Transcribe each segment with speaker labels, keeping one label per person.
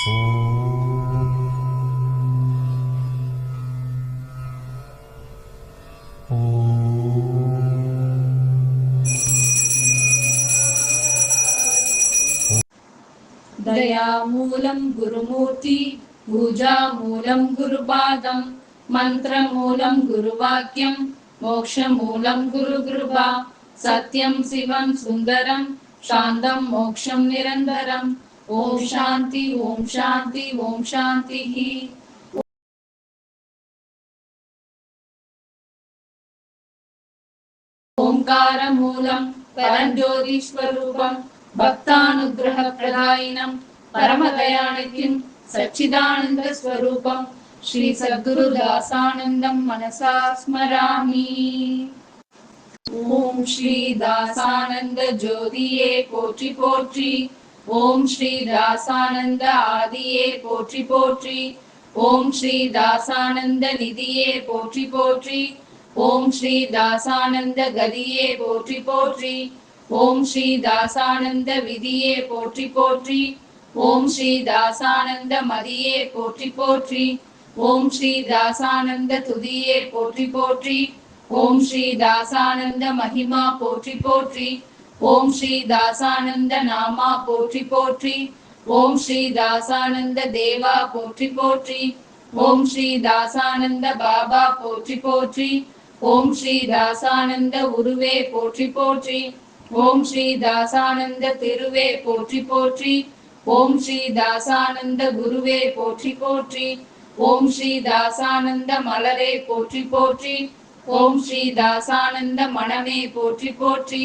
Speaker 1: दयामूलं गुरुमूर्ति पूजामूलं गुरुपादं मन्त्रमूलं गुरुवाक्यं मोक्षमूलं गुरुगुरु सत्यं शिवं सुन्दरं शान्तं मोक्षं निरन्तरम् ஓம் சாந்தி ஓம் சாந்தி ஓம் சாந்தி ஓங்காரமூலம் பரஞ்சோதிஸ்வரூபம் பக்தானுகிரக பிரதாயினம் பரமதயானித்யம் சச்சிதானந்த ஸ்வரூபம் ஸ்ரீ சத்குருதாசானந்தம் மனசா ஸ்மராமி. ஓம் ஸ்ரீ தாசானந்த ஜோதியே போற்றி போற்றி. ஓம் ஸ்ரீ தாசானந்த ஆதியே போற்றி போற்றி. ஓம் ஸ்ரீ தாசானந்த நிதியே போற்றி போற்றி. ஓம் ஸ்ரீ தாசானந்த கதியே போற்றி போற்றி. ஓம் ஸ்ரீ தாசானந்த விதியே போற்றி போற்றி. ஓம் ஸ்ரீ தாசானந்த மதியே போற்றி போற்றி. ஓம் ஸ்ரீ தாசானந்த துதியே போற்றி போற்றி. ஓம் ஸ்ரீ தாசானந்த மகிமா போற்றி போற்றி. ஓம் ஸ்ரீ தாசானந்த நாமா போற்றி போற்றி. ஓம் ஸ்ரீ தாசானந்த தேவா போற்றி போற்றி. ஓம் ஸ்ரீ தாசானந்த பாபா போற்றி போற்றி. ஓம் ஸ்ரீ தாசானந்த உருவே போற்றி போற்றி. ஓம் ஸ்ரீ தாசானந்த திருவே போற்றி போற்றி. ஓம் ஸ்ரீ தாசானந்த குருவே போற்றி போற்றி. ஓம் ஸ்ரீ தாசானந்த மலரே போற்றி போற்றி. ஓம் ஸ்ரீ தாசானந்த மனமே போற்றி போற்றி.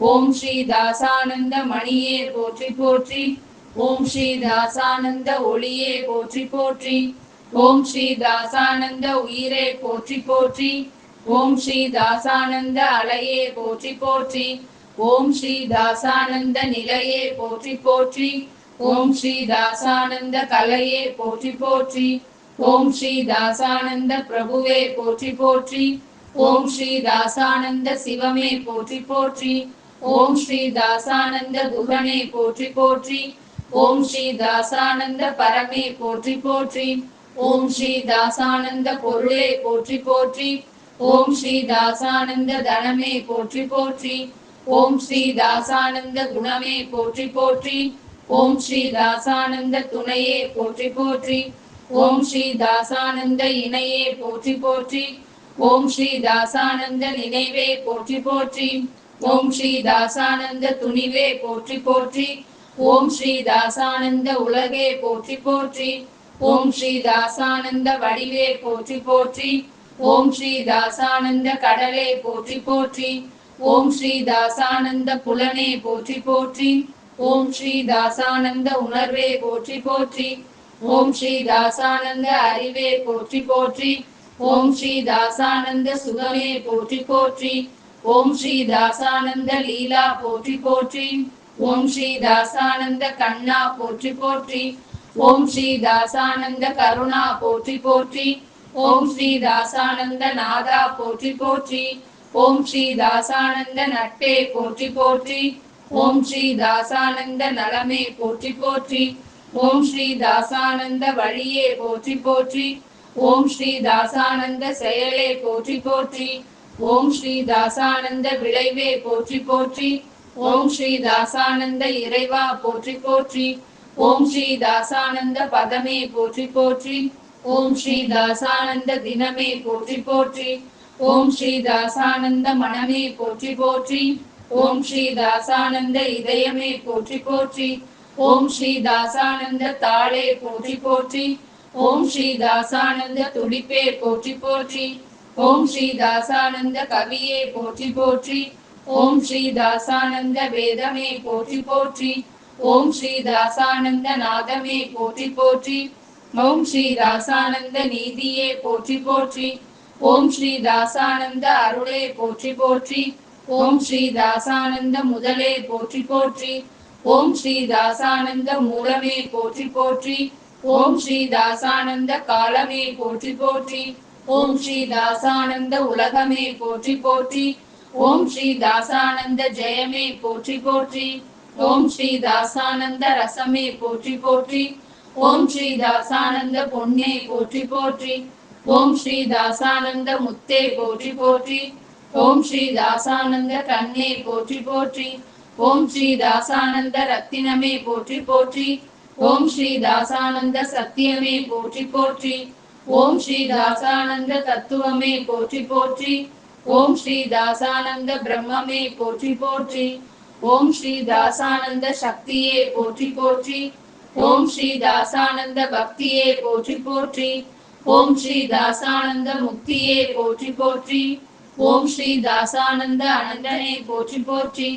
Speaker 1: ஓம் ஸ்ரீ தாசானந்த மணியே போற்றி போற்றி. ஓம் ஸ்ரீ தாசானந்த ஒளியே போற்றி போற்றி. ஓம் ஸ்ரீ தாசானந்த உயிரே போற்றி போற்றி. ஓம் ஸ்ரீ தாசானந்த அலையே போற்றி போற்றி. ஓம் ஸ்ரீ தாசானந்த நிலையே போற்றி போற்றி. ஓம் ஸ்ரீ தாசானந்த கலையே போற்றி போற்றி. ஓம் ஸ்ரீ தாசானந்த பிரபுவே போற்றி போற்றி. ஓம் ஸ்ரீ தாசானந்த சிவமே போற்றி போற்றி. ஓம் ஸ்ரீ தாசானந்த குகனே போற்றி போற்றி ஓம் ஸ்ரீ தாசானந்த பரமே போற்றி போற்றி ஓம் ஸ்ரீ தாசானந்த பொருளே போற்றி போற்றி ஓம் ஸ்ரீ தாசானந்த தனமே போற்றி போற்றி ஓம் ஸ்ரீ தாசானந்த குணமே போற்றி போற்றி ஓம் ஸ்ரீ தாசானந்த துணையே போற்றி போற்றி ஓம் ஸ்ரீ தாசானந்த இணையே போற்றி போற்றி ஓம் ஸ்ரீ தாசானந்த நினைவே போற்றி போற்றி. ஓம் ஸ்ரீ தாசானந்த துணிவே போற்றி போற்றி. ஓம் ஸ்ரீ தாசானந்த உலகே போற்றி போற்றி. ஓம் ஸ்ரீ தாசானந்த வடிவே போற்றி போற்றி. ஓம் ஸ்ரீ தாசானந்த கடலே போற்றி போற்றி. ஓம் ஸ்ரீ தாசானந்த புலனே போற்றி போற்றி. ஓம் ஸ்ரீ தாசானந்த உணர்வே போற்றி போற்றி. ஓம் ஸ்ரீ தாசானந்த அறிவே போற்றி போற்றி. ஓம் ஸ்ரீ தாசானந்த சுகமே போற்றி போற்றி. ஓம் ஸ்ரீ தாசானந்த லீலா போற்றி போற்றி. ஓம் ஸ்ரீ தாசானந்த கண்ணா போற்றி போற்றி. ஓம் ஸ்ரீ தாசானந்த கருணா போற்றி போற்றி. ஓம் ஸ்ரீ தாசானந்த நாதா போற்றி போற்றி. ஓம் ஸ்ரீ தாசானந்த நட்டே போற்றி போற்றி. ஓம் ஸ்ரீ தாசானந்த நலமே போற்றி போற்றி. ஓம் ஸ்ரீ தாசானந்த வழியே போற்றி போற்றி. ஓம் ஸ்ரீ தாசானந்த செயலே போற்றி போற்றி. ஓம் ஸ்ரீ தாசானந்த விளைவே போற்றி போற்றி. ஓம் ஸ்ரீ தாசானந்த இறைவா போற்றி போற்றி. ஓம் ஸ்ரீ தாசானந்த பதமே போற்றி போற்றி. ஓம் ஸ்ரீ தாசானந்த தினமே போற்றி போற்றி. ஓம் ஸ்ரீ தாசானந்த மனமே போற்றி போற்றி. ஓம் ஸ்ரீ தாசானந்த இதயமே போற்றி போற்றி. ஓம் ஸ்ரீ தாசானந்த தாளே போற்றி போற்றி. ஓம் ஸ்ரீ தாசானந்த துடிப்பே போற்றி போற்றி. ஓம் ஸ்ரீ தாசானந்த கவியே போற்றி போற்றி ஓம் ஸ்ரீ தாசானந்த வேதமே போற்றி போற்றி ஓம் ஸ்ரீ தாசானந்த நாதமே போற்றி போற்றி ஓம் ஸ்ரீ தாசானந்த நீதியே போற்றி போற்றி ஓம் ஸ்ரீ தாசானந்த அருளே போற்றி போற்றி ஓம் ஸ்ரீ தாசானந்த முதலே போற்றி போற்றி ஓம் ஸ்ரீ தாசானந்த மூலமே போற்றி போற்றி ஓம் ஸ்ரீ தாசானந்த காலமே போற்றி போற்றி ஓம் ஸ்ரீ தாசானந்த உலகமே போற்றி போற்றி. ஓம் ஸ்ரீ தாசானந்த ஜெயமே போற்றி போற்றி. ஓம் ஸ்ரீ தாசானந்த ரசமே போற்றி போற்றி. ஓம் ஸ்ரீ தாசானந்த பொன்னே போற்றி போற்றி. ஓம் ஸ்ரீ தாசானந்த முத்தே போற்றி போற்றி. ஓம் ஸ்ரீ தாசானந்த கண்ணே போற்றி போற்றி. ஓம் ஸ்ரீ தாசானந்த ரத்தினமே போற்றி போற்றி. ஓம் ஸ்ரீ தாசானந்த சத்தியமே போற்றி போற்றி. ஓம் ஸ்ரீ தாசானந்த தத்துவமே போற்றி போற்றி. ஓம் ஸ்ரீ தாசானந்த பிரம்மமே போற்றி போற்றி. ஓம் ஸ்ரீ தாசானந்த சக்தியே போற்றி போற்றி. ஓம் ஸ்ரீ தாசானந்த பக்தியே போற்றி போற்றி. ஓம் ஸ்ரீ தாசானந்த முக்தியே போற்றி போற்றி. ஓம் ஸ்ரீ தாசானந்த அனந்தனே போற்றி போற்றி.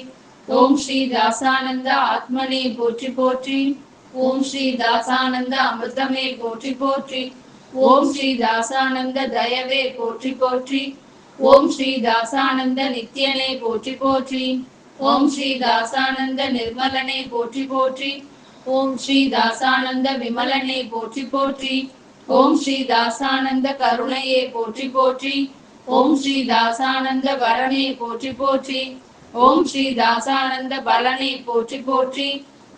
Speaker 1: ஓம் ஸ்ரீ தாசானந்த ஆத்மனே போற்றி போற்றி. ஓம் ஸ்ரீ தாசானந்த அமிர்தமே போற்றி போற்றி. ஓம் ஸ்ரீ தாசானந்த தயவே போற்றி போற்றி. ஓம் ஸ்ரீ தாசானந்த நித்யனே போற்றி போற்றி. ஓம் ஸ்ரீ தாசானந்த நிர்மலனே போற்றி போற்றி. ஓம் ஸ்ரீ தாசானந்த விமலனே போற்றி போற்றி. ஓம் ஸ்ரீ தாசானந்த கருணையே போற்றி போற்றி. ஓம் ஸ்ரீ தாசானந்த வரமே போற்றி போற்றி. ஓம் ஸ்ரீ தாசானந்த பலனை போற்றி போற்றி.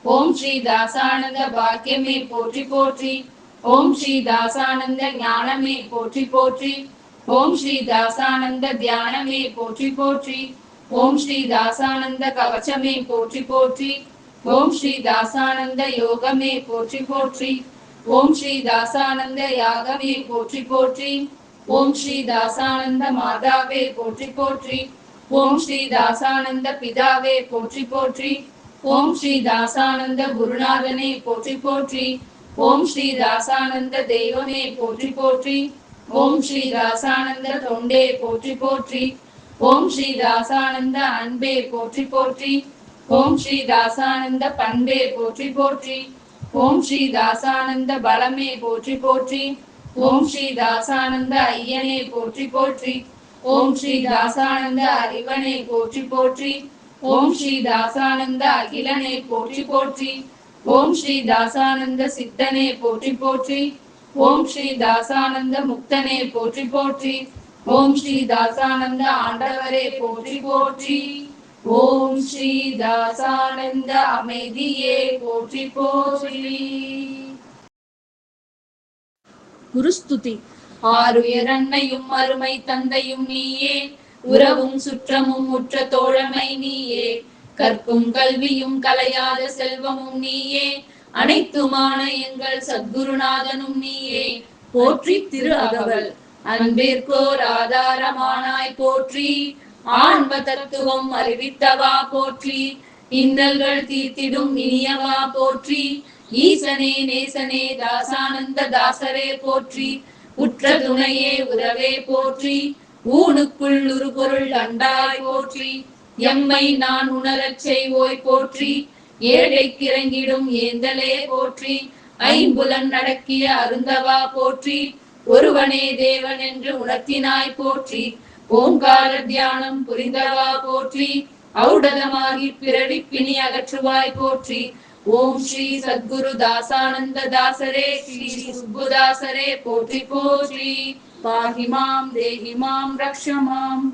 Speaker 1: ஓம் ஸ்ரீ தாசானந்த பாக்கியமே போற்றி போற்றி. ஓம் ஸ்ரீ தாசானந்த ஞானமே போற்றி போற்றி. ஓம் ஸ்ரீ தாசானந்த தியானமே போற்றி போற்றி. ஓம் ஸ்ரீ தாசானந்த கவச்சமே போற்றி போற்றி. ஓம் ஸ்ரீ தாசானந்த யோகமே போற்றி போற்றி. ஓம் ஸ்ரீ தாசானந்த யாகமே போற்றி போற்றி. ஓம் ஸ்ரீ தாசானந்த மாதாவே போற்றி போற்றி. ஓம் ஸ்ரீ தாசானந்த பிதாவே போற்றி போற்றி. ஓம் ஸ்ரீ தாசானந்த குருநாதனே போற்றி போற்றி. ஓம் ஸ்ரீ தாசானந்த தெய்வமே போற்றி போற்றி. ஓம் ஸ்ரீ தாசானந்த தொண்டே போற்றி போற்றி. ஓம் ஸ்ரீ தாசானந்த அன்பே போற்றி போற்றி. ஓம் ஸ்ரீ தாசானந்த பண்பே போற்றி போற்றி. ஓம் ஸ்ரீ தாசானந்த பலமே போற்றி போற்றி. ஓம் ஸ்ரீ தாசானந்த ஐயனே போற்றி போற்றி. ஓம் ஸ்ரீ தாசானந்த அறிவனை போற்றி போற்றி. ஓம் ஸ்ரீ தாசானந்த அகிலனை போற்றி போற்றி. ஓம் ஸ்ரீ தாசானந்த சித்தனே போற்றி போற்றி. ஓம் ஸ்ரீ தாசானந்த முக்தனே போற்றி போற்றி. ஓம் ஸ்ரீ தாசானந்த ஆண்டவரே போற்றி போற்றி. ஓம் ஸ்ரீ தாசானந்த அமைதியே போற்றி போற்றி.
Speaker 2: குருஸ்துதி.
Speaker 1: ஆறுயர் அன்னையும் அருமை தந்தையும் நீயே. உறவும் சுற்றமும் உற்ற தோழமை நீயே. கற்கும் கல்வியும் கலையாத செல்வமும் நீயே. அனைத்துமான எங்கள் சத்குருநாதனும் நீயே. போற்றி திரு அகவல். அன்பிற்கோர் ஆதாரமானாய் போற்றி. ஆன்ம தத்துவம் அறிவித்தவா போற்றி. இன்னல்கள் தீர்த்திடும் இனியவா போற்றி. ஈசனே நேசனே தாசானந்த தாசரே போற்றி. உற்ற துணையே உறவே போற்றி. ஊனுக்குள் ஒரு பொருள் அண்டாய் போற்றி. எம்மை நான் உணரச் செய்வோய் போற்றி ஏழை கிறங்கிடும் ஏந்தலே போற்றி ஐம்புலன் நடக்கிய அருந்தவா போற்றி ஒருவனே தேவன் என்று உணர்த்தினாய் போற்றி ஓங்கார தியானம் புரிந்தவா போற்றி ஔடதமாகி பிறவி பிணி அகற்றுவாய் போற்றி ஓம் ஸ்ரீ சத்குரு தாசானந்த தாசரே ஸ்ரீ சுப்புதாசரே போற்றி போற்றி பாகிமாம் தேகிமாம் ரக்ஷமாம். ரக்ஷ மாம்